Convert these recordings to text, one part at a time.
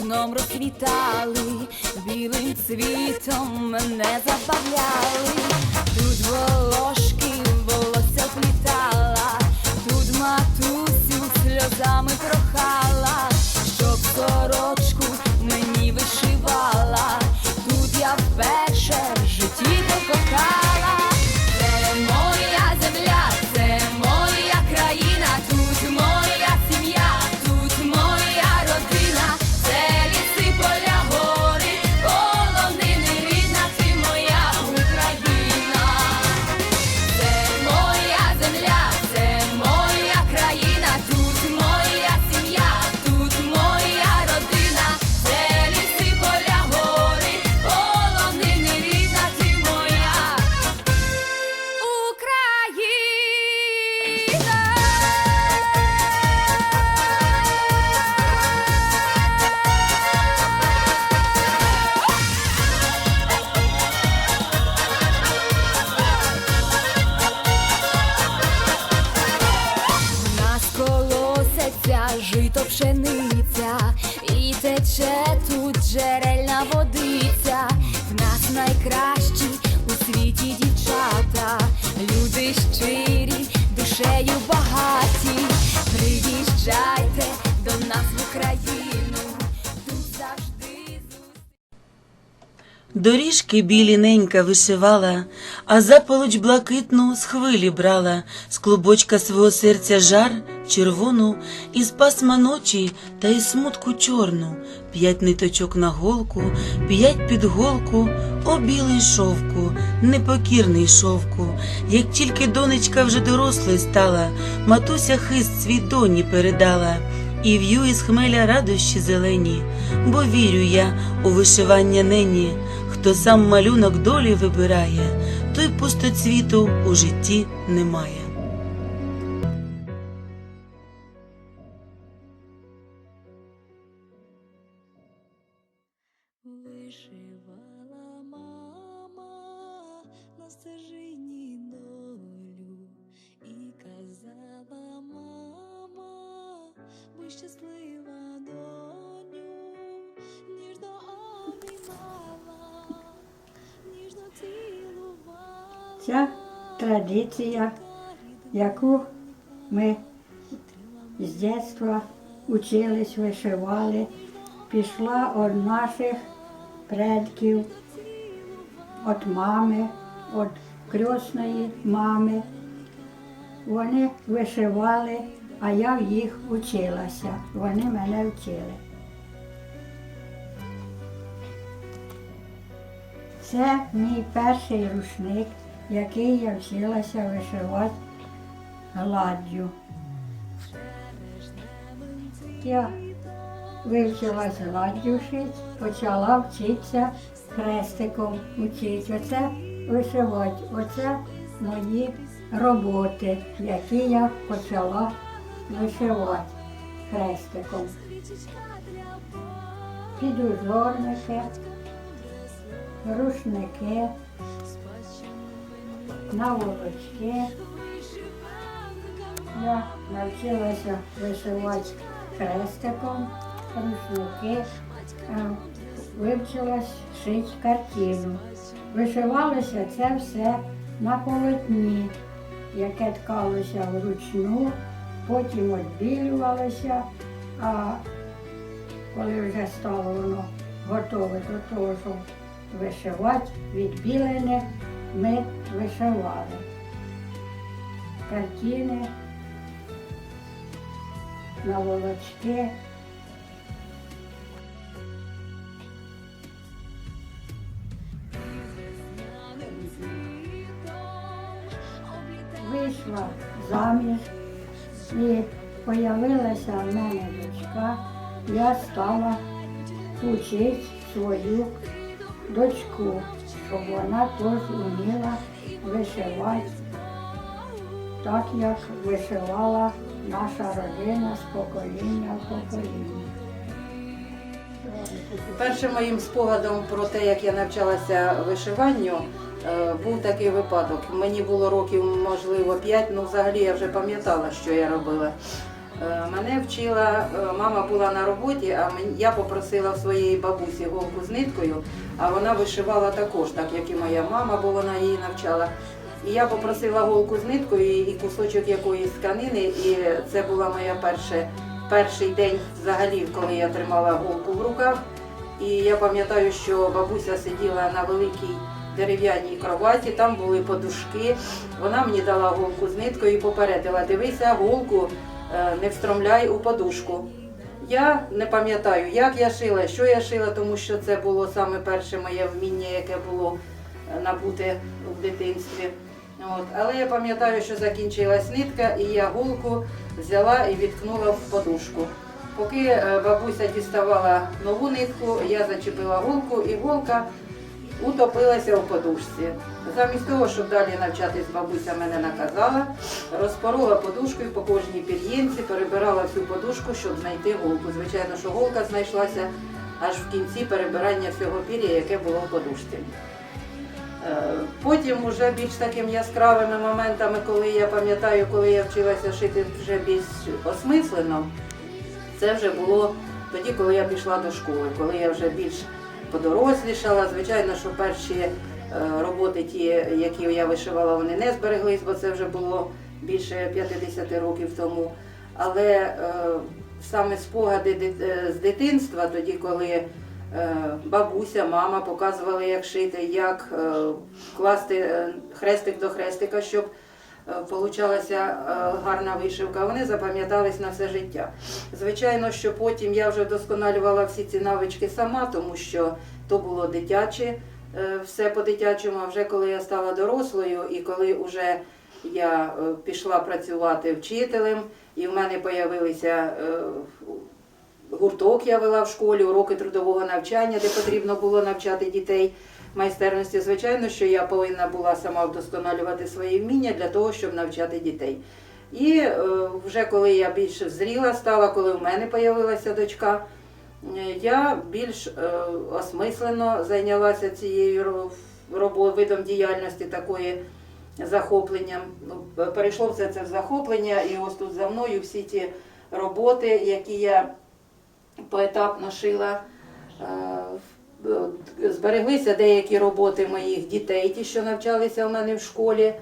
вікном розквітали, білим цвітом мене забавляли, тут волошки волосся плітала, тут матусю сльозами прохала, тече тут джерельна водиця. В нас найкращі у світі дівчата, люди щирі, душею багаті. Приїжджайте Доріжки білі ненька вишивала, а заполоч блакитну з хвилі брала, з клубочка свого серця жар червону, із пасма ночі та із смутку чорну, п'ять ниточок на голку, п'ять під голку, о білий шовку, непокірний шовку. Як тільки донечка вже дорослою стала, матуся хист свій доні передала. І в'ю із хмеля радощі зелені, бо вірю я у вишивання нені. Хто сам малюнок долі вибирає, той пустоцвіту у житті немає. Ця традиція, яку ми з дитинства учились, вишивали, пішла від наших предків, від мами, від крісної мами. Вони вишивали, а я в їх училася. Вони мене вчили. Це мій перший рушник, який я вчилася вишивати гладдю. Я вивчилась гладдю шити, почала вчитися хрестиком учити. Оце вишивати. Оце мої роботи, які я почала вишивати хрестиком. Підужорники, рушники, наволочки. Я навчилася вишивати хрестиком, рушники, вивчилась шити картину. Вишивалося це все на полотні, яке ткалося вручну, потім відбілювалося, а коли вже стало воно готове до того, щоб вишивати, відбілене, ми вишивали. Картини, наволочки. Вийшла заміж і появилася в мене дочка. Я стала учити свою дочку, щоб вона теж вміла вишивати, так як вишивала наша родина з покоління в покоління. Першим моїм спогадом про те, як я навчалася вишиванню, Е, Був такий випадок. Мені було років, можливо, 5, ну взагалі я вже пам'ятала, що я робила. Е, Мене вчила, е, мама була на роботі, а я попросила своєї бабусі голку з ниткою, а вона вишивала також, так як і моя мама, бо вона її навчала. І я попросила голку з ниткою і кусочок якоїсь тканини, і це була моя перша, перший день взагалі, коли я тримала голку в руках. І я пам'ятаю, що бабуся сиділа на великій дерев'яній кроваті, там були подушки. Вона мені дала голку з ниткою і попередила, дивися, голку не встромляй у подушку. Я не пам'ятаю, як я шила, що я шила, тому що це було саме перше моє вміння, яке було е, набуте в дитинстві. От. Але я пам'ятаю, що закінчилась нитка, і я голку взяла і відкнула в подушку. Поки е, бабуся діставала нову нитку, я зачепила голку, і голка утопилася в подушці. Замість того, щоб далі навчатись, бабуся мене наказала, розпорола подушку по кожній пір'їнці перебирала всю подушку, щоб знайти голку. Звичайно, що голка знайшлася аж в кінці перебирання всього пір'я, яке було в подушці. Е, Потім уже більш такими яскравими моментами, коли я пам'ятаю, коли я вчилася шити вже більш осмислено, це вже було тоді, коли я пішла до школи, коли я вже більш подорослішала. Звичайно, що перші е, роботи, ті, які я вишивала, вони не збереглись, бо це вже було більше 50 років тому. Але е, саме спогади е, з дитинства, тоді, коли бабуся, мама показували, як шити, як класти хрестик до хрестика, щоб получалася е, гарна вишивка. Вони запам'ятались на все життя. Звичайно, що потім я вже вдосконалювала всі ці навички сама, тому що то було дитяче, е, все по-дитячому. А вже коли я стала дорослою і коли вже я е, пішла працювати вчителем, і в мене з'явилися гурток, я вела в школі, уроки трудового навчання, де потрібно було навчати дітей майстерності. Звичайно, що я повинна була сама вдосконалювати свої вміння для того, щоб навчати дітей. І е, вже коли я більш зріла стала, коли в мене з'явилася дочка, е, я більш е, осмислено зайнялася цією видом діяльності такої захопленням. Ну, Перейшло все це в захоплення, і ось тут за мною всі ті роботи, які я поетапно шила. Збереглися деякі роботи моїх дітей, ті, що навчалися в мене в школі.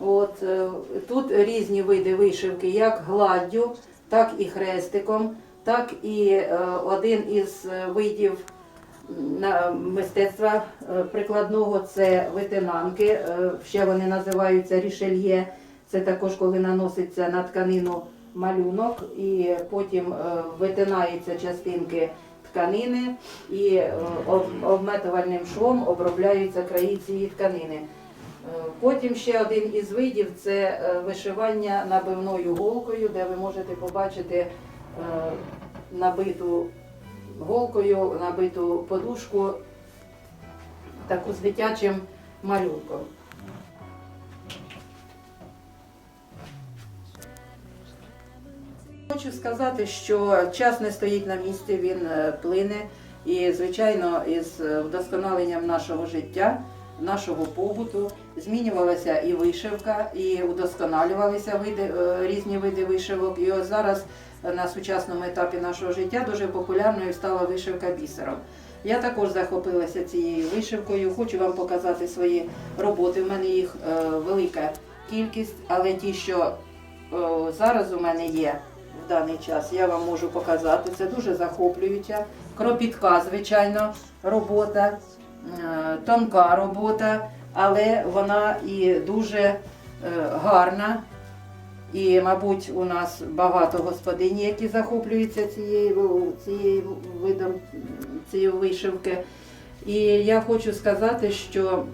От, е, тут різні види вишивки, як гладдю, так і хрестиком, так і е, один із е, видів мистецтва прикладного це витинанки. Ще вони називаються рішельє. Це також коли наноситься на тканину малюнок, і потім витинаються частинки тканини і е, обметувальним швом обробляються краї цієї тканини. Е, Потім ще один із видів це е, вишивання набивною голкою, де ви можете побачити набиту голкою, набиту подушку, таку з дитячим малюнком. Хочу сказати, що час не стоїть на місці, він е, плине. І, звичайно, із е, вдосконаленням нашого життя, нашого побуту змінювалася і вишивка, і удосконалювалися види, е, різні види вишивок. І ось зараз на сучасному етапі нашого життя дуже популярною стала вишивка бісером. Я також захопилася цією вишивкою. Хочу вам показати свої роботи. У мене їх велика кількість, але ті, що зараз у мене є в даний час, я вам можу показати. Це дуже захоплююча, кропітка, звичайно, робота, е, тонка робота, але вона і дуже е, гарна. І, мабуть, у нас багато господинь, які захоплюються цією, цією видом цієї вишивки. І я хочу сказати, що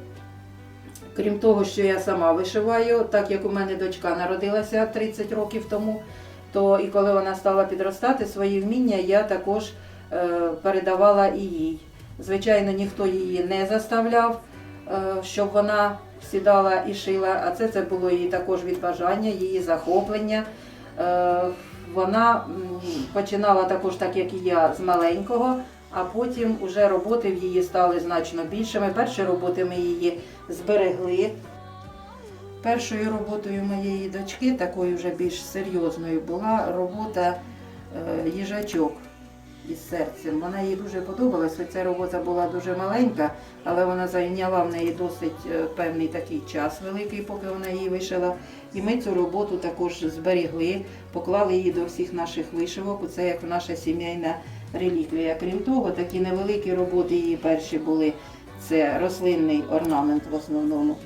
крім того, що я сама вишиваю, так як у мене дочка народилася 30 років тому, то і коли вона стала підростати, свої вміння я також е, передавала і їй. Звичайно, ніхто її не заставляв, е, щоб вона сідала і шила, а це, це було її також від бажання, її захоплення. Е, Вона починала також, так як і я, з маленького, а потім уже роботи в її стали значно більшими. Перші роботи ми її зберегли. Першою роботою моєї дочки, такою вже більш серйозною, була робота е, їжачок із серцем. Вона їй дуже подобалась, хоч ця робота була дуже маленька, але вона зайняла в неї досить е, певний такий час великий, поки вона її вишила. І ми цю роботу також зберігли, поклали її до всіх наших вишивок. Це як наша сімейна реліквія. Крім того, такі невеликі роботи її перші були. Це рослинний орнамент в основному.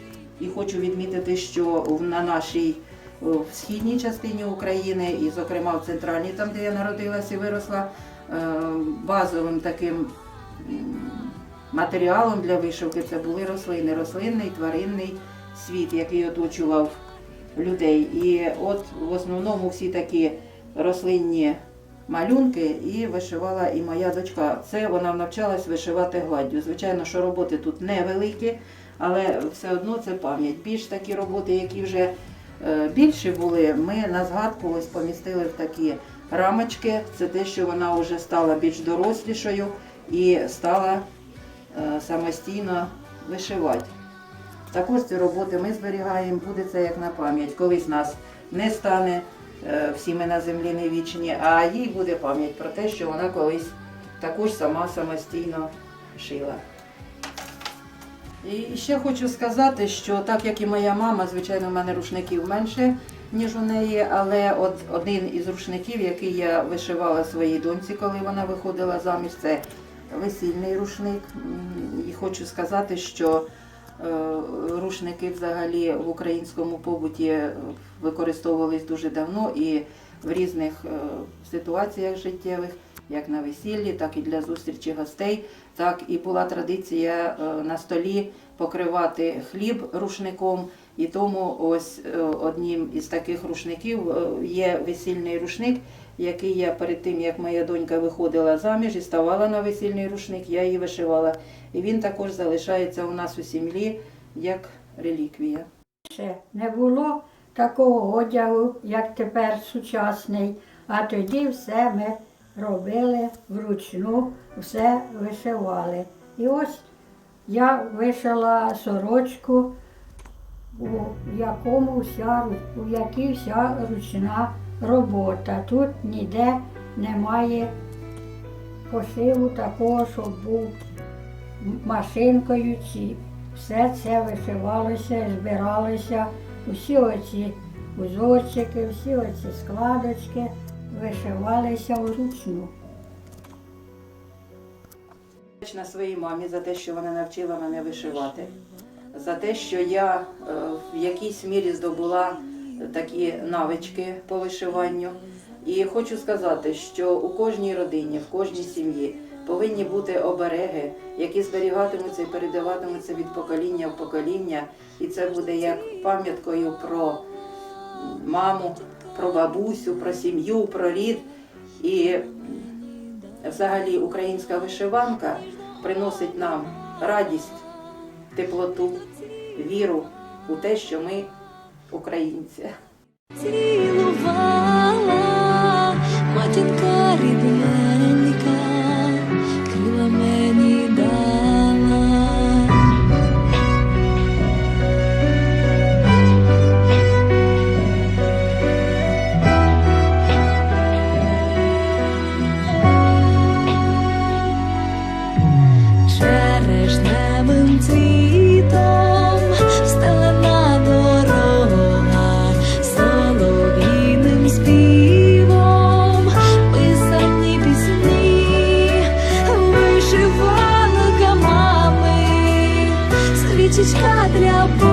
І хочу відмітити, що на нашій в східній частині України, і, зокрема, в центральній, там, де я народилася і виросла, е, базовим таким матеріалом для вишивки це були рослини, рослинний тваринний світ, який оточував людей. І от в основному всі такі рослинні малюнки і вишивала і моя дочка. Це вона навчалась вишивати гладдю. Звичайно, що роботи тут невеликі, але все одно це пам'ять. Більш такі роботи, які вже е, більші були, ми на згадку ось помістили в такі рамочки. Це те, що вона вже стала більш дорослішою і стала е, самостійно вишивати. Також ці роботи ми зберігаємо, буде це як на пам'ять. Колись нас не стане, е, всі ми на землі не вічні, а їй буде пам'ять про те, що вона колись також сама самостійно шила. І ще хочу сказати, що так як і моя мама, звичайно, в мене рушників менше, ніж у неї, але от один із рушників, який я вишивала своїй доньці, коли вона виходила заміж, це весільний рушник. І хочу сказати, що е, рушники взагалі в українському побуті е, використовувались дуже давно і в різних е, ситуаціях життєвих, як на весіллі, так і для зустрічі гостей. Так і була традиція е, на столі покривати хліб рушником. І тому ось е, одним із таких рушників е, є весільний рушник, який я перед тим, як моя донька виходила заміж і ставала на весільний рушник, я її вишивала. І він також залишається у нас у сім'ї як реліквія. Ще не було такого одягу, як тепер сучасний, а тоді все ми робили вручну, все вишивали. І ось я вишила сорочку, у якому вся, у якій вся ручна робота. Тут ніде немає пошиву такого, щоб був машинкою чи все це вишивалося, збиралося, усі оці узорчики, всі оці складочки вишивалися вручну. Вдячна своїй мамі за те, що вона навчила мене вишивати, за те, що я е, в якійсь мірі здобула такі навички по вишиванню. І хочу сказати, що у кожній родині, в кожній сім'ї повинні бути обереги, які зберігатимуться і передаватимуться від покоління в покоління. І це буде як пам'яткою про маму, про бабусю, про сім'ю, про рід. І взагалі українська вишиванка приносить нам радість, теплоту, віру у те, що ми українці. Цілувала матінка рідненька, вишиванка мами, свічечка для Бога.